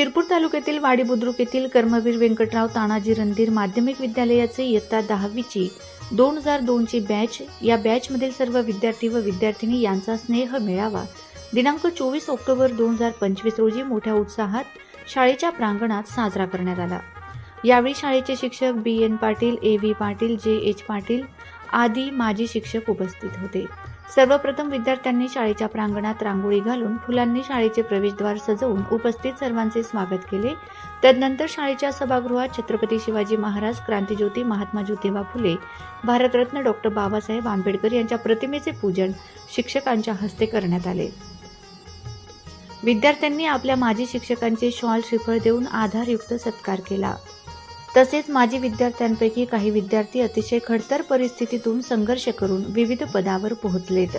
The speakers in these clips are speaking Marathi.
शिरपूर तालुक्यातील वाडी बुद्रुक येथील कर्मवीर व्यंकटराव तानाजी रणधीर माध्यमिक विद्यालयाचे इयत्ता दहावीची दोन हजार दोनची बॅच या बॅचमधील सर्व विद्यार्थी व विद्यार्थिनी यांचा स्नेह मेळावा. दिनांक चोवीस ऑक्टोबर दोन हजार पंचवीस रोजी मोठ्या उत्साहात शाळेच्या प्रांगणात साजरा करण्यात आला. यावेळी शाळेचे शिक्षक B N Patil A V Patil J H Patil आदी माजी शिक्षक उपस्थित होते. सर्वप्रथम विद्यार्थ्यांनी शाळेच्या प्रांगणात रांगोळी घालून फुलांनी शाळेचे प्रवेशद्वार सजवून उपस्थित सर्वांचे स्वागत केले. तदनंतर शाळेच्या सभागृहात छत्रपती शिवाजी महाराज क्रांतीज्योती महात्मा ज्योतिबा फुले भारतरत्न डॉक्टर बाबासाहेब आंबेडकर यांच्या प्रतिमेचे पूजन शिक्षकांच्या हस्ते करण्यात आले. विद्यार्थ्यांनी आपल्या माजी शिक्षकांचे शॉल श्रीफळ देऊन आधारयुक्त सत्कार केला. तसेच माजी विद्यार्थ्यांपैकी काही विद्यार्थी अतिशय खडतर परिस्थितीतून संघर्ष करून विविध पदावर पोहोचलेत.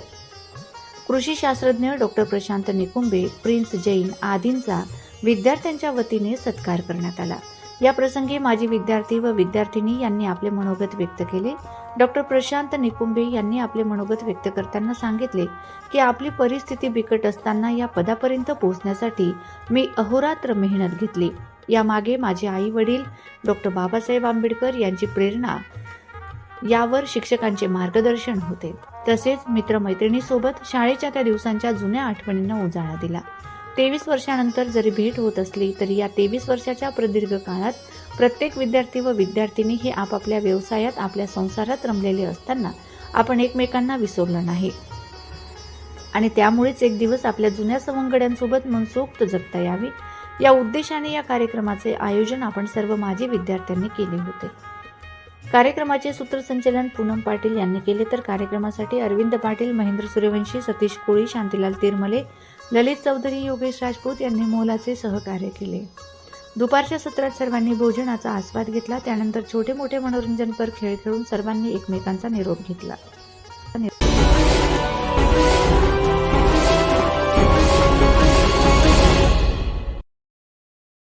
कृषी शास्त्रज्ञ डॉक्टर प्रशांत निकुंबे प्रिन्स जैन आदींचा विद्यार्थ्यांच्या वतीने सत्कार करण्यात आला. या प्रसंगी माजी विद्यार्थी व विद्यार्थिनी यांनी आपले मनोगत व्यक्त केले. डॉक्टर प्रशांत निकुंबे यांनी आपले मनोगत व्यक्त करताना सांगितले की आपली परिस्थिती बिकट असताना या पदापर्यंत पोहोचण्यासाठी मी अहोरात्र मेहनत घेतली. यामागे माझे आई वडील डॉक्टर बाबासाहेब आंबेडकर यांची प्रेरणा यावर शिक्षकांचे मार्गदर्शन होते. तसेच मित्रमैत्रिणीसोबत शाळेच्या त्या दिवसांच्या जुन्या आठवणींना उजाळा दिला. तेवीस वर्षानंतर जरी भेट होत असली तरी या तेवीस वर्षाच्या प्रदीर्घ काळात प्रत्येक विद्यार्थी व विद्यार्थिनी हे आपापल्या व्यवसायात आपल्या संसारात रमलेले असताना आपण एकमेकांना विसरलं नाही. आणि त्यामुळेच एक दिवस आपल्या जुन्या सवंगड्यांसोबत मनसोक्त जगता यावी या उद्देशाने या कार्यक्रमाचे आयोजन आपण सर्व माजी विद्यार्थ्यांनी केले होते. कार्यक्रमाचे सूत्रसंचालन पूनम पाटील यांनी केले तर कार्यक्रमासाठी अरविंद पाटील महेंद्र सूर्यवंशी सतीश कोळी शांतीलाल तिरमले ललित चौधरी योगेश राजपूत यांनी मोलाचे सहकार्य केले. दुपारच्या सत्रात सर्वांनी भोजनाचा आस्वाद घेतला त्यानंतर छोटे मोठे मनोरंजनपर खेळ खेळून सर्वांनी एकमेकांचा निरोप घेतला.